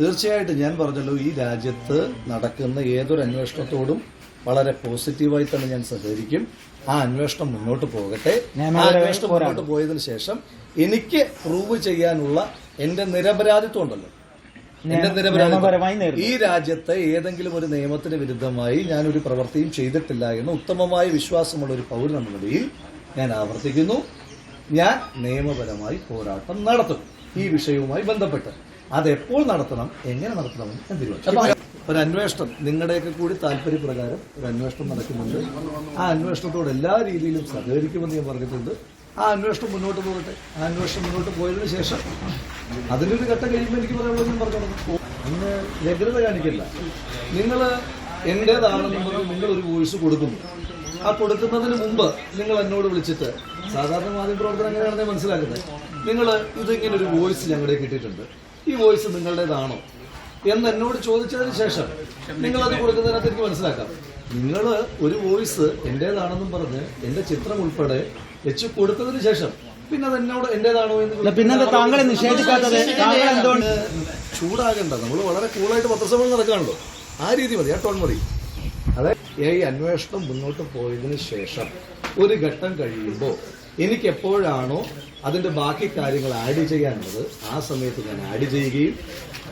തീർച്ചയായിട്ടും ഞാൻ പറഞ്ഞല്ലോ ഈ രാജ്യത്ത് നടക്കുന്ന ഏതൊരു അന്വേഷണത്തോടും വളരെ പോസിറ്റീവായി തന്നെ ഞാൻ സഹകരിക്കും. ആ അന്വേഷണം മുന്നോട്ട് പോകട്ടെ. ആ അന്വേഷണം മുന്നോട്ട് പോയതിനു ശേഷം എനിക്ക് പ്രൂവ് ചെയ്യാനുള്ള എന്റെ നിരപരാധിത്വം ഉണ്ടല്ലോ. എന്റെ നിരപരാധിത്വം. ഈ രാജ്യത്തെ ഏതെങ്കിലും ഒരു നിയമത്തിന് വിരുദ്ധമായി ഞാൻ ഒരു പ്രവൃത്തിയും ചെയ്തിട്ടില്ല എന്ന് ഉത്തമമായ വിശ്വാസമുള്ള ഒരു പൗരൻ എന്ന നിലയിൽ ഞാൻ ആവർത്തിക്കുന്നു. ഞാൻ നിയമപരമായി പോരാട്ടം നടത്തും. ഈ വിഷയവുമായി ബന്ധപ്പെട്ട്. അത് എപ്പോൾ നടത്തണം എങ്ങനെ നടത്തണം എന്ന് തീരുമാനിച്ചു. ഒരു അന്വേഷണം നിങ്ങളുടെയൊക്കെ കൂടി താല്പര്യപ്രകാരം ഒരു അന്വേഷണം നടക്കുന്നുണ്ട്. ആ അന്വേഷണത്തോട് എല്ലാ രീതിയിലും സഹകരിക്കുമെന്ന് ഞാൻ പറഞ്ഞിട്ടുണ്ട്. ആ അന്വേഷണം മുന്നോട്ട് പോകട്ടെ. ആ അന്വേഷണം മുന്നോട്ട് പോയതിനു ശേഷം അതിനൊരു ഘട്ടം കഴിയുമ്പോൾ എനിക്ക് പറയാനുള്ളത് ഞാൻ പറഞ്ഞു അന്ന് വ്യഗ്രത കാണിക്കില്ല. നിങ്ങൾ എന്റേതാണെന്ന് പറഞ്ഞ് നിങ്ങൾ ഒരു വോയിസ് കൊടുക്കുന്നു ആ കൊടുക്കുന്നതിന് മുമ്പ് നിങ്ങൾ എന്നോട് വിളിച്ചിട്ട് സാധാരണ മാധ്യമപ്രവർത്തനം അങ്ങനെയാണെന്ന് ഞാൻ മനസ്സിലാക്കുന്നത്. നിങ്ങൾ ഇതിങ്ങനെ ഒരു വോയിസ് ഞങ്ങളുടെ കിട്ടിയിട്ടുണ്ട്. ഈ വോയിസ് നിങ്ങളുടേതാണോ എന്ന് എന്നോട് ചോദിച്ചതിന് ശേഷം നിങ്ങൾ അത് കൊടുക്കുന്നതിനകത്ത് എനിക്ക് മനസ്സിലാക്കാം. നിങ്ങൾ ഒരു വോയിസ് എന്റേതാണെന്നും പറഞ്ഞ് എന്റെ ചിത്രം ഉൾപ്പെടെ വെച്ച് കൊടുത്തതിന് ശേഷം പിന്നെ അത് എന്നോട് എന്റേതാണോ എന്ന് പിന്നെ താങ്കളെ നിഷേധിക്കാത്തത്? ചൂടാകണ്ട. നമ്മൾ വളരെ കൂളായിട്ട് പത്രസമ്മേളനം നടക്കാണല്ലോ. ആ രീതി മതി ആ ടോൺ മതി. അതെ ഈ അന്വേഷണം മുന്നോട്ട് പോയതിനു ശേഷം ഒരു ഘട്ടം കഴിയുമ്പോൾ എനിക്ക് എപ്പോഴാണോ അതിന്റെ ബാക്കി കാര്യങ്ങൾ ആഡ് ചെയ്യാനുള്ളത് ആ സമയത്ത് ഞാൻ ആഡ് ചെയ്യുകയും